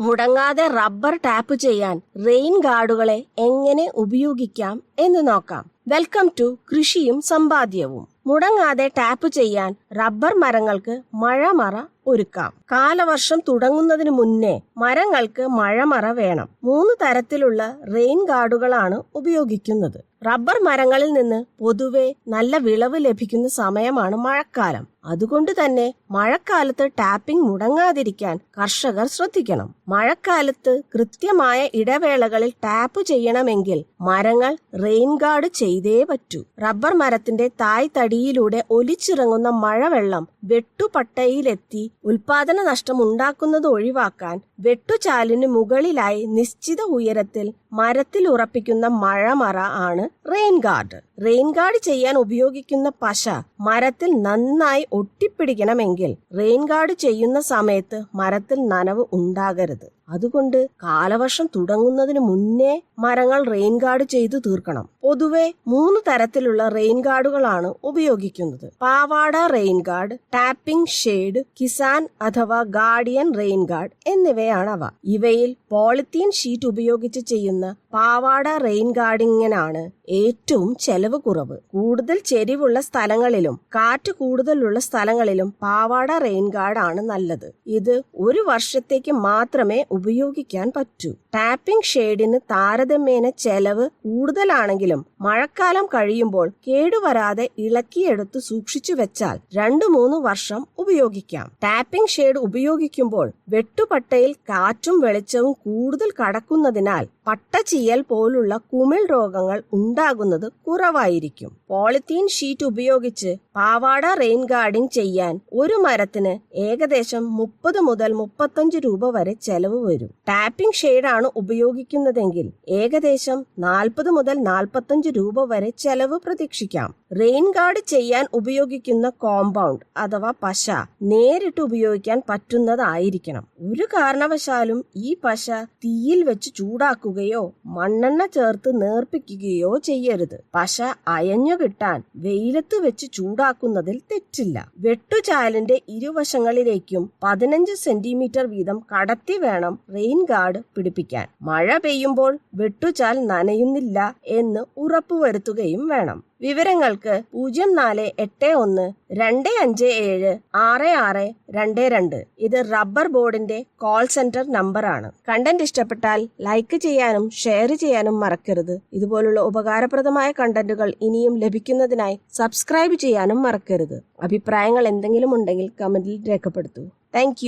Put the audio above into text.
മുടങ്ങാതെ rubber tap ചെയ്യാൻ rain ഗാർഡുകളെ എങ്ങനെ ഉപയോഗിക്കാം എന്ന് നോക്കാം. വെൽക്കം ടു കൃഷിയും സമ്പാദ്യവും. മുടങ്ങാതെ ടാപ്പ് ചെയ്യാൻ റബ്ബർ മരങ്ങൾക്ക് മഴമറ ഒരുക്കാം. കാലവർഷം തുടങ്ങുന്നതിന് മുന്നേ മരങ്ങൾക്ക് മഴമറ വേണം. മൂന്ന് തരത്തിലുള്ള റെയിൻ ഗാർഡുകളാണ് ഉപയോഗിക്കുന്നത്. റബ്ബർ മരങ്ങളിൽ നിന്ന് പൊതുവെ നല്ല വിളവ് ലഭിക്കുന്ന സമയമാണ് മഴക്കാലം. അതുകൊണ്ട് തന്നെ മഴക്കാലത്ത് ടാപ്പിംഗ് മുടങ്ങാതിരിക്കാൻ കർഷകർ ശ്രദ്ധിക്കണം. മഴക്കാലത്ത് കൃത്യമായ ഇടവേളകളിൽ ടാപ്പ് ചെയ്യണമെങ്കിൽ മരങ്ങൾ റെയിൻ ഗാർഡ് ചെയ്തേ പറ്റൂ. റബ്ബർ മരത്തിന്റെ തായ് തടിയിലൂടെ ഒലിച്ചിറങ്ങുന്ന മഴവെള്ളം വെട്ടുപട്ടയിലെത്തി ഉൽപാദന നഷ്ടം ഉണ്ടാക്കുന്നത് ഒഴിവാക്കാൻ വെട്ടുചാലിന് മുകളിലായി നിശ്ചിത ഉയരത്തിൽ മരത്തിൽ ഉറപ്പിക്കുന്ന മഴമറ ആണ് റെയിൻ ഗാർഡ് റെയിൻ ഗാർഡ് ചെയ്യാൻ ഉപയോഗിക്കുന്ന പശ മരത്തിൽ നന്നായി ഒട്ടിപ്പിടിക്കണമെങ്കിൽ റെയിൻ ഗാർഡ് ചെയ്യുന്ന സമയത്ത് മരത്തിൽ നനവ് ഉണ്ടാകരുത്. അതുകൊണ്ട് കാലവർഷം തുടങ്ങുന്നതിന് മുന്നേ മരങ്ങൾ റെയിൻ ഗാർഡ് ചെയ്തു തീർക്കണം. പൊതുവെ മൂന്ന് തരത്തിലുള്ള റെയിൻ ഗാർഡുകളാണ് ഉപയോഗിക്കുന്നത്. പാവാട rain guard tapping shade Kisan അഥവാ ഗാർഡിയൻ റെയിൻ ഗാർഡ് അവ ഇവയിൽ പോളിത്തീൻ ഷീറ്റ് ഉപയോഗിച്ച് ചെയ്യുന്ന പാവാട റെയിൻ ഗാർഡിങ്ങിനാണ് ഏറ്റവും ചെലവ് കുറവ്. കൂടുതൽ ചെരിവുള്ള സ്ഥലങ്ങളിലും കാറ്റ് കൂടുതലുള്ള സ്ഥലങ്ങളിലും പാവാട റെയിൻ ഗാർഡ് ആണ് നല്ലത്. ഇത് ഒരു വർഷത്തേക്ക് മാത്രമേ ഉപയോഗിക്കാൻ പറ്റൂ. ടാപ്പിംഗ് ഷെയ്ഡിന് താരതമ്യേന ചെലവ് കൂടുതലാണെങ്കിലും മഴക്കാലം കഴിയുമ്പോൾ കേടുവരാതെ ഇളക്കിയെടുത്ത് സൂക്ഷിച്ചു വെച്ചാൽ രണ്ടു മൂന്ന് വർഷം ഉപയോഗിക്കാം. ടാപ്പിംഗ് ഷെയ്ഡ് ഉപയോഗിക്കുമ്പോൾ വെട്ടുപട്ടയിൽ കാറ്റും വെളിച്ചവും കൂടുതൽ കടക്കുന്നതിനാൽ പട്ടചീയൽ പോലുള്ള കുമിൾ രോഗങ്ങൾ ഉണ്ടാകുന്നത് കുറവായിരിക്കും. പോളിത്തീൻ ഷീറ്റ് ഉപയോഗിച്ച് പാവാട റെയിൻ ഗാർഡിംഗ് ചെയ്യാൻ ഒരു മരത്തിന് ഏകദേശം മുപ്പത് മുതൽ മുപ്പത്തഞ്ച് രൂപ വരെ ചെലവ് വരും. ടാപ്പിംഗ് ഷെയ്ഡാണ് ഉപയോഗിക്കുന്നതെങ്കിൽ ഏകദേശം നാൽപ്പത് മുതൽ നാൽപ്പത്തഞ്ച് രൂപ വരെ ചെലവ് പ്രതീക്ഷിക്കാം. റെയിൻ ഗാർഡ് ചെയ്യാൻ ഉപയോഗിക്കുന്ന കോമ്പൗണ്ട് അഥവാ പശ നേരിട്ട് ഉപയോഗിക്കാൻ പറ്റുന്നതായിരിക്കണം. ഒരു കാരണവശാലും ഈ പശ തീയിൽ വെച്ച് ചൂടാക്കുകയോ മണ്ണെണ്ണ ചേർത്ത് നേർപ്പിക്കുകയോ ചെയ്യരുത്. പശ അയഞ്ഞു കിട്ടാൻ വെയിലത്ത് വെച്ച് ചൂടാക്കുന്നതിൽ തെറ്റില്ല. വെട്ടുചാലിന്റെ ഇരുവശങ്ങളിലേക്കും പതിനഞ്ച് സെന്റിമീറ്റർ വീതം കടത്തി വേണം റെയിൻ ഗാർഡ് പിടിപ്പിക്കാൻ. മഴ പെയ്യുമ്പോൾ വെട്ടുചാൽ നനയുന്നില്ല എന്ന് ഉറപ്പുവരുത്തുകയും വേണം. വിവരങ്ങൾക്ക് പൂജ്യം നാല് എട്ട് ഒന്ന് രണ്ട് അഞ്ച് ഏഴ് ആറ് ആറ് രണ്ട് രണ്ട്. ഇത് റബ്ബർ ബോർഡിന്റെ കോൾ സെന്റർ നമ്പറാണ്. കണ്ടന്റ് ഇഷ്ടപ്പെട്ടാൽ ലൈക്ക് ചെയ്യാനും ഷെയർ ചെയ്യാനും മറക്കരുത്. ഇതുപോലുള്ള ഉപകാരപ്രദമായ കണ്ടന്റുകൾ ഇനിയും ലഭിക്കുന്നതിനായി സബ്സ്ക്രൈബ് ചെയ്യാനും മറക്കരുത്. അഭിപ്രായങ്ങൾ എന്തെങ്കിലും ഉണ്ടെങ്കിൽ കമന്റിൽ രേഖപ്പെടുത്തൂ. താങ്ക്